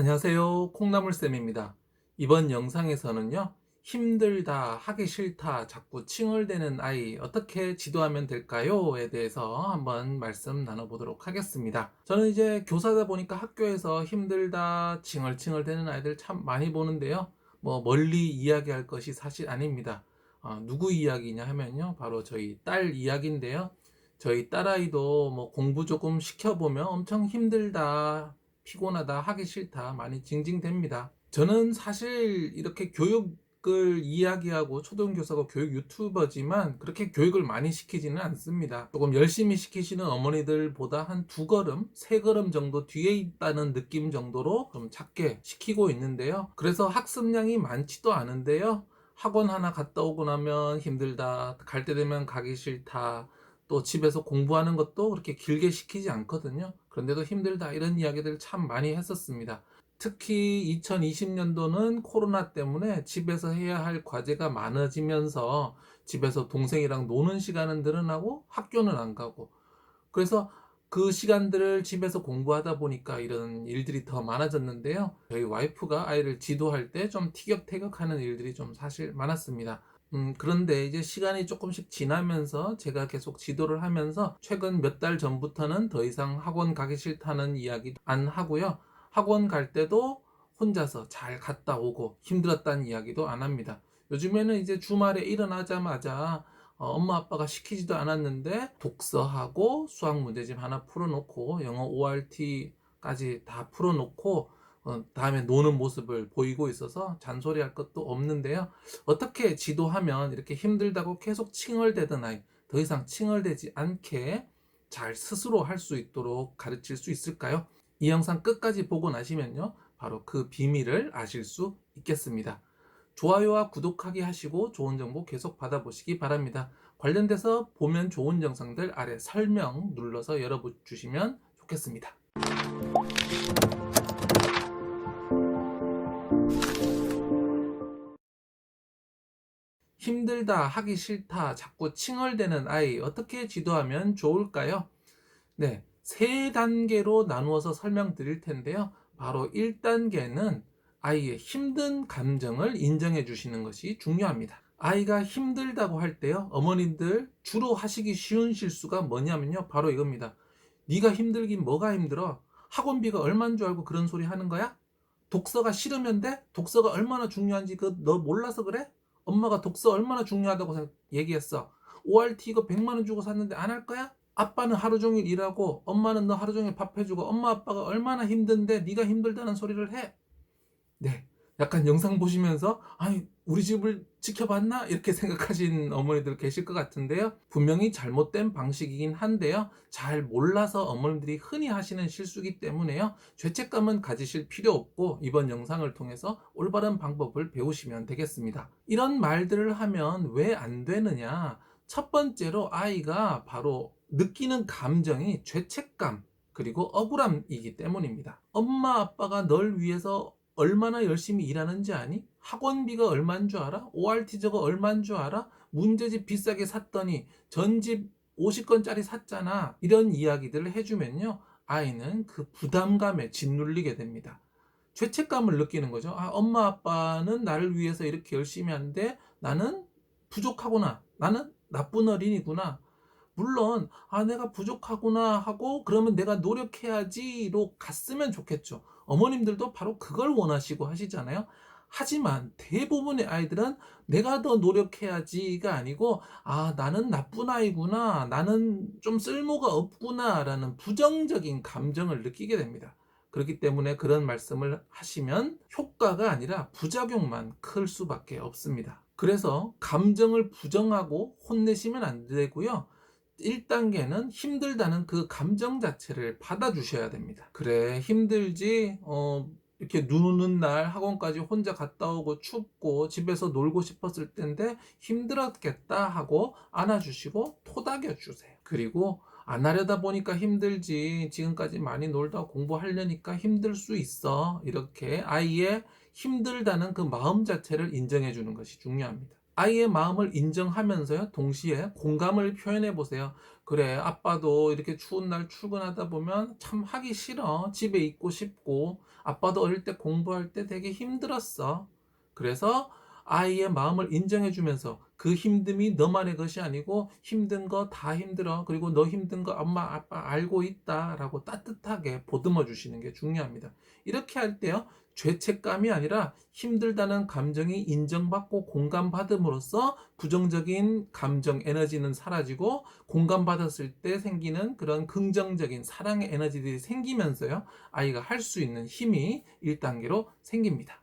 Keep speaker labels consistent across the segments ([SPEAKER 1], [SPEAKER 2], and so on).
[SPEAKER 1] 안녕하세요. 콩나물쌤입니다. 이번 영상에서는요, 힘들다, 하기 싫다, 자꾸 칭얼대는 아이 어떻게 지도하면 될까요?에 대해서 한번 말씀 나눠보도록 하겠습니다. 저는 이제 교사다 보니까 학교에서 힘들다, 칭얼칭얼대는 아이들 참 많이 보는데요. 뭐 멀리 이야기할 것이 사실 아닙니다. 어, 누구 이야기냐 하면요, 바로 저희 딸 이야기인데요. 저희 딸아이도 뭐 공부 조금 시켜보면 엄청 힘들다, 피곤하다, 하기 싫다, 많이 징징댑니다. 저는 사실 이렇게 교육을 이야기하고 초등교사고 교육 유튜버지만 그렇게 교육을 많이 시키지는 않습니다. 조금 열심히 시키시는 어머니들보다 한 두 걸음, 세 걸음 정도 뒤에 있다는 느낌 정도로 좀 작게 시키고 있는데요. 그래서 학습량이 많지도 않은데요. 학원 하나 갔다 오고 나면 힘들다, 갈 때 되면 가기 싫다, 또 집에서 공부하는 것도 그렇게 길게 시키지 않거든요. 그런데도 힘들다 이런 이야기들 참 많이 했었습니다. 특히 2020년도는 코로나 때문에 집에서 해야 할 과제가 많아지면서 집에서 동생이랑 노는 시간은 늘어나고 학교는 안 가고 그래서 그 시간들을 집에서 공부하다 보니까 이런 일들이 더 많아졌는데요. 저희 와이프가 아이를 지도할 때 좀 티격태격하는 일들이 좀 사실 많았습니다. 음, 그런데 이제 시간이 조금씩 지나면서 제가 계속 지도를 하면서 최근 몇 달 전부터는 더 이상 학원 가기 싫다는 이야기 안 하고요. 학원 갈 때도 혼자서 잘 갔다 오고 힘들었다는 이야기도 안 합니다. 요즘에는 이제 주말에 일어나자마자 어, 엄마 아빠가 시키지도 않았는데 독서하고 수학 문제집 하나 풀어놓고 영어 ORT까지 다 풀어놓고 어, 다음에 노는 모습을 보이고 있어서 잔소리할 것도 없는데요. 어떻게 지도하면 이렇게 힘들다고 계속 칭얼대던 아이 더 이상 칭얼대지 않게 잘 스스로 할 수 있도록 가르칠 수 있을까요? 이 영상 끝까지 보고 나시면요. 바로 그 비밀을 아실 수 있겠습니다. 좋아요와 구독하기 하시고 좋은 정보 계속 받아보시기 바랍니다. 관련돼서 보면 좋은 영상들 아래 설명 눌러서 열어주시면 좋겠습니다. 힘들다, 하기 싫다, 자꾸 칭얼대는 아이 어떻게 지도하면 좋을까요? 네, 세 단계로 나누어서 설명드릴 텐데요. 바로 1단계는 아이의 힘든 감정을 인정해 주시는 것이 중요합니다. 아이가 힘들다고 할 때요. 어머님들 주로 하시기 쉬운 실수가 뭐냐면요. 바로 이겁니다. 네가 힘들긴 뭐가 힘들어? 학원비가 얼마인 줄 알고 그런 소리 하는 거야? 독서가 싫으면 돼? 독서가 얼마나 중요한지 그 너 몰라서 그래? 엄마가 독서 얼마나 중요하다고 얘기했어. ORT 이거 100만 원 주고 샀는데 안 할 거야? 아빠는 하루 종일 일하고 엄마는 너 하루 종일 밥 해주고 엄마 아빠가 얼마나 힘든데 네가 힘들다는 소리를 해. 네. 약간 영상 보시면서 아니 우리 집을 지켜봤나 이렇게 생각하신 어머니들 계실 것 같은데요. 분명히 잘못된 방식이긴 한데요. 잘 몰라서 어머님들이 흔히 하시는 실수기 때문에요. 죄책감은 가지실 필요 없고 이번 영상을 통해서 올바른 방법을 배우시면 되겠습니다. 이런 말들을 하면 왜 안 되느냐? 첫 번째로 아이가 바로 느끼는 감정이 죄책감 그리고 억울함이기 때문입니다. 엄마 아빠가 널 위해서 얼마나 열심히 일하는지 아니? 학원비가 얼마인 줄 알아? ORT 저거 얼마인 줄 알아? 문제집 비싸게 샀더니 전집 50건짜리 샀잖아. 이런 이야기들을 해주면요. 아이는 그 부담감에 짓눌리게 됩니다. 죄책감을 느끼는 거죠. 아, 엄마 아빠는 나를 위해서 이렇게 열심히 하는데 나는 부족하구나. 나는 나쁜 어린이구나. 물론 아 내가 부족하구나 하고 그러면 내가 노력해야지로 갔으면 좋겠죠. 어머님들도 바로 그걸 원하시고 하시잖아요. 하지만 대부분의 아이들은 내가 더 노력해야지가 아니고 아 나는 나쁜 아이구나 나는 좀 쓸모가 없구나라는 부정적인 감정을 느끼게 됩니다. 그렇기 때문에 그런 말씀을 하시면 효과가 아니라 부작용만 클 수밖에 없습니다. 그래서 감정을 부정하고 혼내시면 안 되고요. 1단계는 힘들다는 그 감정 자체를 받아주셔야 됩니다. 그래, 힘들지? 어, 이렇게 눈 오는 날 학원까지 혼자 갔다 오고 춥고 집에서 놀고 싶었을 텐데 힘들었겠다 하고 안아주시고 토닥여 주세요. 그리고 안 하려다 보니까 힘들지. 지금까지 많이 놀다 공부하려니까 힘들 수 있어. 이렇게 아이의 힘들다는 그 마음 자체를 인정해 주는 것이 중요합니다. 아이의 마음을 인정하면서요, 동시에 공감을 표현해 보세요. 그래, 아빠도 이렇게 추운 날 출근하다 보면 참 하기 싫어. 집에 있고 싶고, 아빠도 어릴 때 공부할 때 되게 힘들었어. 그래서 아이의 마음을 인정해 주면서 그 힘듦이 너만의 것이 아니고 힘든 거 다 힘들어. 그리고 너 힘든 거 엄마, 아빠 알고 있다. 라고 따뜻하게 보듬어 주시는 게 중요합니다. 이렇게 할 때요, 죄책감이 아니라 힘들다는 감정이 인정받고 공감받음으로써 부정적인 감정 에너지는 사라지고 공감받았을 때 생기는 그런 긍정적인 사랑의 에너지들이 생기면서요 아이가 할 수 있는 힘이 1단계로 생깁니다.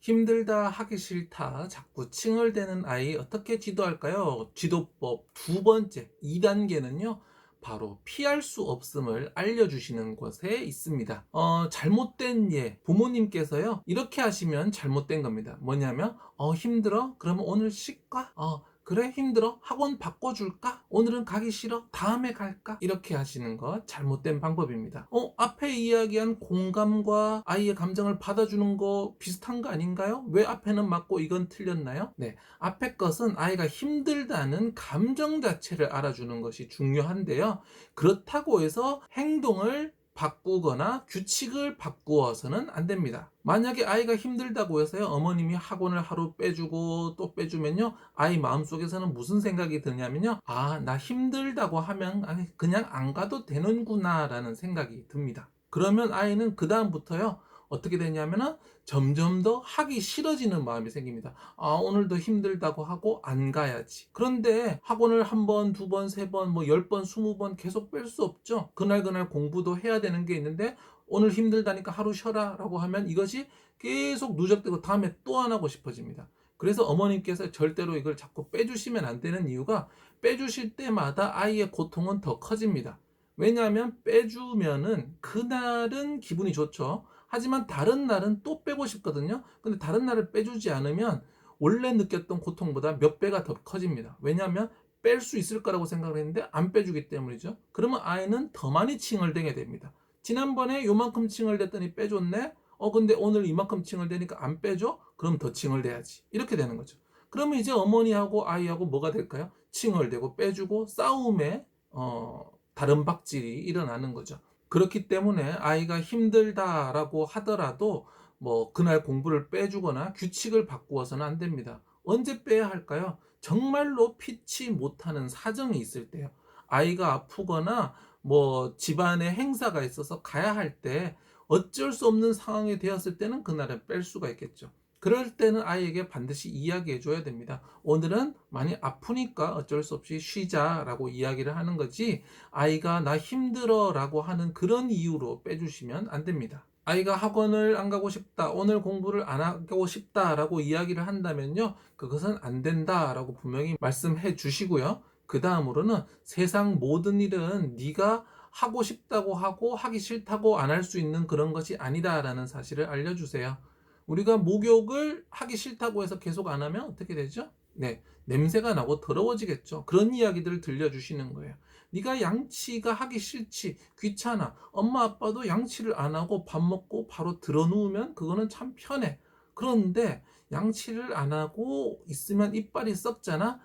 [SPEAKER 1] 힘들다 하기 싫다 자꾸 칭얼대는 아이 어떻게 지도할까요? 지도법 두 번째 2단계는요 바로 피할 수 없음을 알려주시는 곳에 있습니다. 어, 잘못된 예. 부모님께서요, 이렇게 하시면 잘못된 겁니다. 뭐냐면, 어, 힘들어? 그러면 오늘 쉴까? 어, 그래? 힘들어? 학원 바꿔줄까? 오늘은 가기 싫어? 다음에 갈까? 이렇게 하시는 것 잘못된 방법입니다. 어 앞에 이야기한 공감과 아이의 감정을 받아주는 거 비슷한 거 아닌가요? 왜 앞에는 맞고 이건 틀렸나요? 네 앞에 것은 아이가 힘들다는 감정 자체를 알아주는 것이 중요한데요. 그렇다고 해서 행동을 바꾸거나 규칙을 바꾸어서는 안 됩니다. 만약에 아이가 힘들다고 해서요, 어머님이 학원을 하루 빼주고 또 빼주면요, 아이 마음속에서는 무슨 생각이 드냐면요, 아, 나 힘들다고 하면 그냥 안 가도 되는구나 라는 생각이 듭니다. 그러면 아이는 그다음부터요, 어떻게 되냐면은 점점 더 하기 싫어지는 마음이 생깁니다. 아, 오늘도 힘들다고 하고 안 가야지. 그런데 학원을 한 번, 두 번, 세 번, 뭐 열 번, 스무 번 계속 뺄 수 없죠. 그날그날 공부도 해야 되는 게 있는데 오늘 힘들다니까 하루 쉬어라 라고 하면 이것이 계속 누적되고 다음에 또 안 하고 싶어집니다. 그래서 어머님께서 절대로 이걸 자꾸 빼주시면 안 되는 이유가 빼주실 때마다 아이의 고통은 더 커집니다. 왜냐하면 빼주면은 그날은 기분이 좋죠. 하지만 다른 날은 또 빼고 싶거든요. 근데 다른 날을 빼주지 않으면 원래 느꼈던 고통보다 몇 배가 더 커집니다. 왜냐하면 뺄 수 있을 거라고 생각을 했는데 안 빼주기 때문이죠. 그러면 아이는 더 많이 칭얼대게 됩니다. 지난번에 요만큼 칭얼댔더니 빼줬네? 어, 근데 오늘 이만큼 칭얼대니까 안 빼줘? 그럼 더 칭얼대야지. 이렇게 되는 거죠. 그러면 이제 어머니하고 아이하고 뭐가 될까요? 칭얼대고 빼주고 싸움에, 어, 다른 박질이 일어나는 거죠. 그렇기 때문에 아이가 힘들다라고 하더라도 뭐 그날 공부를 빼주거나 규칙을 바꾸어서는 안 됩니다. 언제 빼야 할까요? 정말로 피치 못하는 사정이 있을 때요. 아이가 아프거나 뭐 집안에 행사가 있어서 가야 할 때 어쩔 수 없는 상황이 되었을 때는 그날은 뺄 수가 있겠죠. 그럴 때는 아이에게 반드시 이야기해 줘야 됩니다. 오늘은 많이 아프니까 어쩔 수 없이 쉬자라고 이야기를 하는 거지 아이가 나 힘들어 라고 하는 그런 이유로 빼주시면 안 됩니다. 아이가 학원을 안 가고 싶다, 오늘 공부를 안 하고 싶다라고 이야기를 한다면요, 그것은 안 된다라고 분명히 말씀해 주시고요. 그 다음으로는 세상 모든 일은 네가 하고 싶다고 하고 하기 싫다고 안 할 수 있는 그런 것이 아니다라는 사실을 알려주세요. 우리가 목욕을 하기 싫다고 해서 계속 안 하면 어떻게 되죠? 네, 냄새가 나고 더러워지겠죠. 그런 이야기들을 들려주시는 거예요. 네가 양치가 하기 싫지, 귀찮아. 엄마 아빠도 양치를 안 하고 밥 먹고 바로 들어 누우면 그거는 참 편해. 그런데 양치를 안 하고 있으면 이빨이 썩잖아.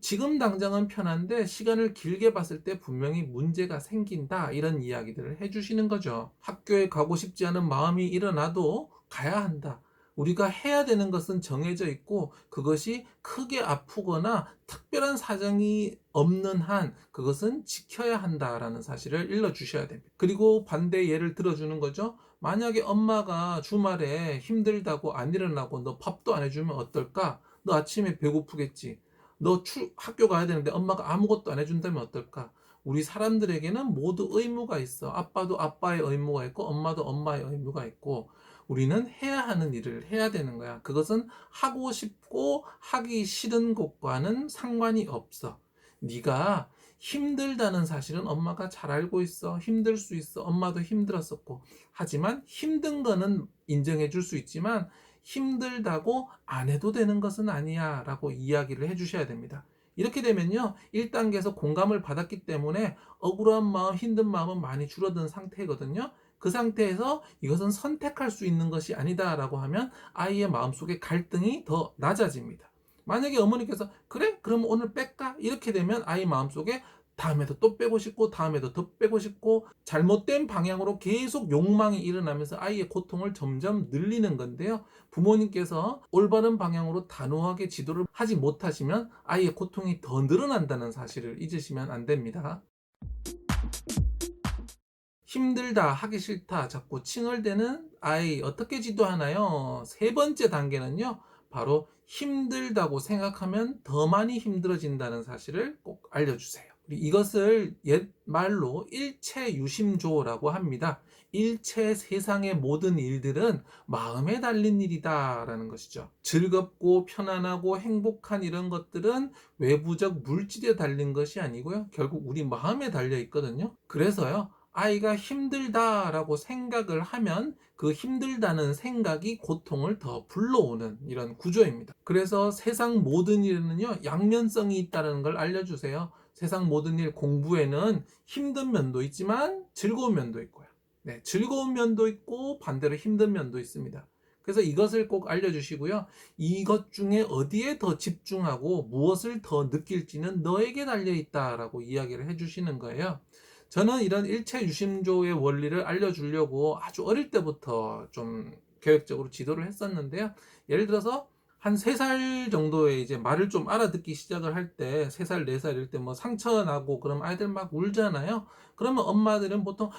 [SPEAKER 1] 지금 당장은 편한데 시간을 길게 봤을 때 분명히 문제가 생긴다. 이런 이야기들을 해주시는 거죠. 학교에 가고 싶지 않은 마음이 일어나도 가야 한다. 우리가 해야 되는 것은 정해져 있고 그것이 크게 아프거나 특별한 사정이 없는 한 그것은 지켜야 한다라는 사실을 일러 주셔야 됩니다. 그리고 반대 예를 들어주는 거죠. 만약에 엄마가 주말에 힘들다고 안 일어나고 너 밥도 안 해주면 어떨까? 너 아침에 배고프겠지. 너 출, 학교 가야 되는데 엄마가 아무것도 안 해준다면 어떨까? 우리 사람들에게는 모두 의무가 있어. 아빠도 아빠의 의무가 있고, 엄마도 엄마의 의무가 있고, 우리는 해야 하는 일을 해야 되는 거야. 그것은 하고 싶고 하기 싫은 것과는 상관이 없어. 네가 힘들다는 사실은 엄마가 잘 알고 있어. 힘들 수 있어. 엄마도 힘들었었고. 하지만 힘든 거는 인정해 줄 수 있지만 힘들다고 안 해도 되는 것은 아니야. 라고 이야기를 해 주셔야 됩니다. 이렇게 되면요. 1단계에서 공감을 받았기 때문에 억울한 마음, 힘든 마음은 많이 줄어든 상태거든요. 그 상태에서 이것은 선택할 수 있는 것이 아니다라고 하면 아이의 마음속에 갈등이 더 낮아집니다. 만약에 어머니께서 그래? 그럼 오늘 뺄까? 이렇게 되면 아이 마음속에 다음에도 또 빼고 싶고 다음에도 더 빼고 싶고 잘못된 방향으로 계속 욕망이 일어나면서 아이의 고통을 점점 늘리는 건데요. 부모님께서 올바른 방향으로 단호하게 지도를 하지 못하시면 아이의 고통이 더 늘어난다는 사실을 잊으시면 안 됩니다. 힘들다, 하기 싫다, 자꾸 칭얼대는 아이 어떻게 지도하나요? 세 번째 단계는요, 바로 힘들다고 생각하면 더 많이 힘들어진다는 사실을 꼭 알려주세요. 이것을 옛말로 일체 유심조라고 합니다. 일체 세상의 모든 일들은 마음에 달린 일이다 라는 것이죠. 즐겁고 편안하고 행복한 이런 것들은 외부적 물질에 달린 것이 아니고요. 결국 우리 마음에 달려 있거든요. 그래서요. 아이가 힘들다라고 생각을 하면 그 힘들다는 생각이 고통을 더 불러오는 이런 구조입니다. 그래서 세상 모든 일은요, 양면성이 있다는 걸 알려주세요. 세상 모든 일 공부에는 힘든 면도 있지만 즐거운 면도 있고요. 네, 즐거운 면도 있고 반대로 힘든 면도 있습니다. 그래서 이것을 꼭 알려주시고요. 이것 중에 어디에 더 집중하고 무엇을 더 느낄지는 너에게 달려있다라고 이야기를 해주시는 거예요. 저는 이런 일체 유심조의 원리를 알려주려고 아주 어릴 때부터 좀 계획적으로 지도를 했었는데요. 예를 들어서 한 세 살 정도에 이제 말을 좀 알아듣기 시작을 할 때, 세 살, 네살 이럴 때뭐 상처 나고 그럼 아이들 막 울잖아요. 그러면 엄마들은 보통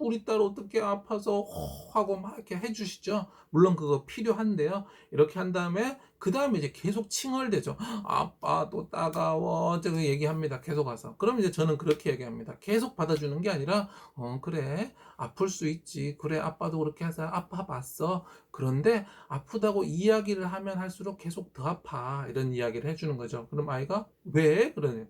[SPEAKER 1] 우리 딸 어떻게 아파서 하고 막 이렇게 해주시죠. 물론 그거 필요한데요. 이렇게 한 다음에 그 다음에 이제 계속 칭얼대죠. 아빠 또 따가워. 제가 얘기합니다. 계속 와서. 그럼 이제 저는 그렇게 얘기합니다. 계속 받아주는 게 아니라 어 그래 아플 수 있지. 그래 아빠도 그렇게 해서 아파 봤어. 그런데 아프다고 이야기를 하면 할수록 계속 더 아파. 이런 이야기를 해주는 거죠. 그럼 아이가 왜? 그러네요.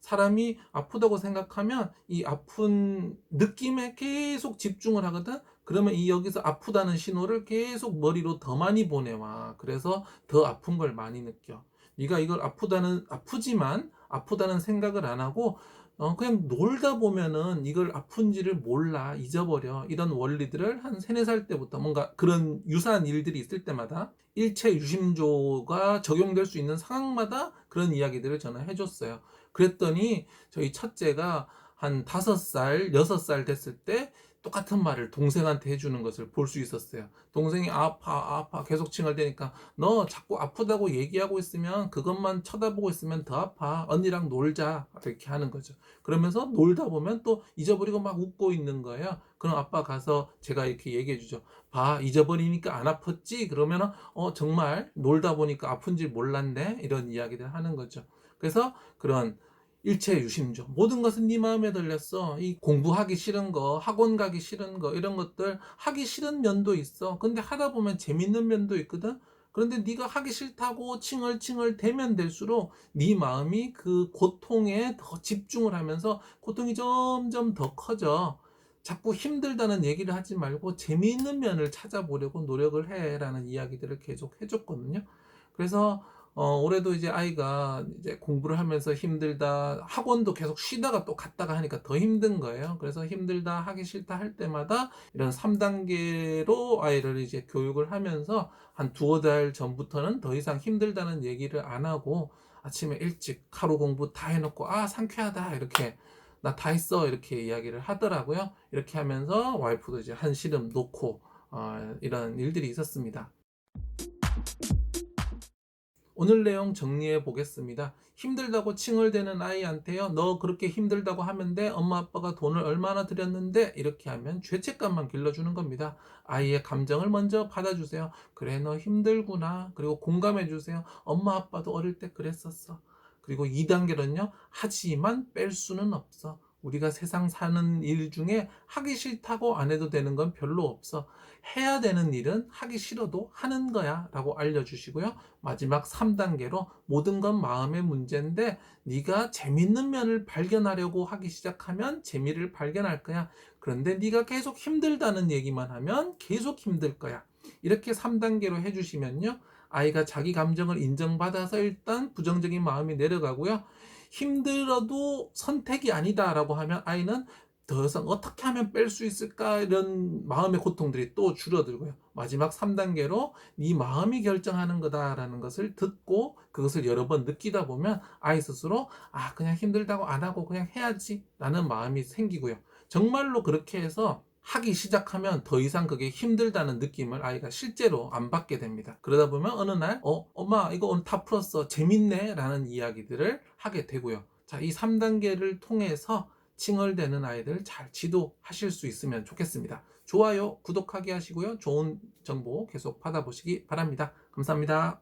[SPEAKER 1] 사람이 아프다고 생각하면 이 아픈 느낌에 계속 집중을 하거든. 그러면 이 여기서 아프다는 신호를 계속 머리로 더 많이 보내와. 그래서 더 아픈 걸 많이 느껴. 네가 이걸 아프다는 아프지만 아프다는 생각을 안 하고 어, 그냥 놀다 보면은 이걸 아픈지를 몰라, 잊어버려. 이런 원리들을 한 3, 4살 때부터 뭔가 그런 유사한 일들이 있을 때마다 일체 유심조가 적용될 수 있는 상황마다 그런 이야기들을 저는 해줬어요. 그랬더니 저희 첫째가 한 다섯 살, 여섯 살 됐을 때 똑같은 말을 동생한테 해주는 것을 볼 수 있었어요. 동생이 아파, 아파 계속 칭얼대니까 너 자꾸 아프다고 얘기하고 있으면 그것만 쳐다보고 있으면 더 아파. 언니랑 놀자. 이렇게 하는 거죠. 그러면서 놀다 보면 또 잊어버리고 막 웃고 있는 거예요. 그럼 아빠 가서 제가 이렇게 얘기해 주죠. 봐, 잊어버리니까 안 아팠지? 그러면은 어, 정말 놀다 보니까 아픈지 몰랐네? 이런 이야기를 하는 거죠. 그래서 그런 일체 유심조 모든 것은 네 마음에 들렸어. 이 공부하기 싫은 거 학원 가기 싫은 거 이런 것들 하기 싫은 면도 있어. 근데 하다 보면 재밌는 면도 있거든? 그런데 네가 하기 싫다고 칭얼칭얼 대면 될수록 네 마음이 그 고통에 더 집중을 하면서 고통이 점점 더 커져. 자꾸 힘들다는 얘기를 하지 말고 재미있는 면을 찾아보려고 노력을 해라는 이야기들을 계속 해줬거든요. 그래서 어, 올해도 이제 아이가 이제 공부를 하면서 힘들다, 학원도 계속 쉬다가 또 갔다가 하니까 더 힘든 거예요. 그래서 힘들다, 하기 싫다 할 때마다 이런 3단계로 아이를 이제 교육을 하면서 한 두어 달 전부터는 더 이상 힘들다는 얘기를 안 하고 아침에 일찍 하루 공부 다 해놓고 아, 상쾌하다. 이렇게 나 다 했어. 이렇게 이야기를 하더라고요. 이렇게 하면서 와이프도 이제 한 시름 놓고 어, 이런 일들이 있었습니다. 오늘 내용 정리해 보겠습니다. 힘들다고 칭얼대는 아이한테요. 너 그렇게 힘들다고 하면 돼. 엄마 아빠가 돈을 얼마나 들였는데 이렇게 하면 죄책감만 길러주는 겁니다. 아이의 감정을 먼저 받아주세요. 그래 너 힘들구나. 그리고 공감해 주세요. 엄마 아빠도 어릴 때 그랬었어. 그리고 2단계는요. 하지만 뺄 수는 없어. 우리가 세상 사는 일 중에 하기 싫다고 안 해도 되는 건 별로 없어. 해야 되는 일은 하기 싫어도 하는 거야 라고 알려주시고요. 마지막 3단계로 모든 건 마음의 문제인데 네가 재밌는 면을 발견하려고 하기 시작하면 재미를 발견할 거야. 그런데 네가 계속 힘들다는 얘기만 하면 계속 힘들 거야. 이렇게 3단계로 해주시면요. 아이가 자기 감정을 인정받아서 일단 부정적인 마음이 내려가고요. 힘들어도 선택이 아니다라고 하면 아이는 더 이상 어떻게 하면 뺄 수 있을까 이런 마음의 고통들이 또 줄어들고요. 마지막 3단계로 네 마음이 결정하는 거다라는 것을 듣고 그것을 여러 번 느끼다 보면 아이 스스로 아 그냥 힘들다고 안 하고 그냥 해야지 라는 마음이 생기고요. 정말로 그렇게 해서 하기 시작하면 더 이상 그게 힘들다는 느낌을 아이가 실제로 안 받게 됩니다. 그러다 보면 어느 날, 어, 엄마, 이거 오늘 다 풀었어. 재밌네. 라는 이야기들을 하게 되고요. 자, 이 3단계를 통해서 칭얼대는 아이들 잘 지도하실 수 있으면 좋겠습니다. 좋아요, 구독하기 하시고요. 좋은 정보 계속 받아보시기 바랍니다. 감사합니다.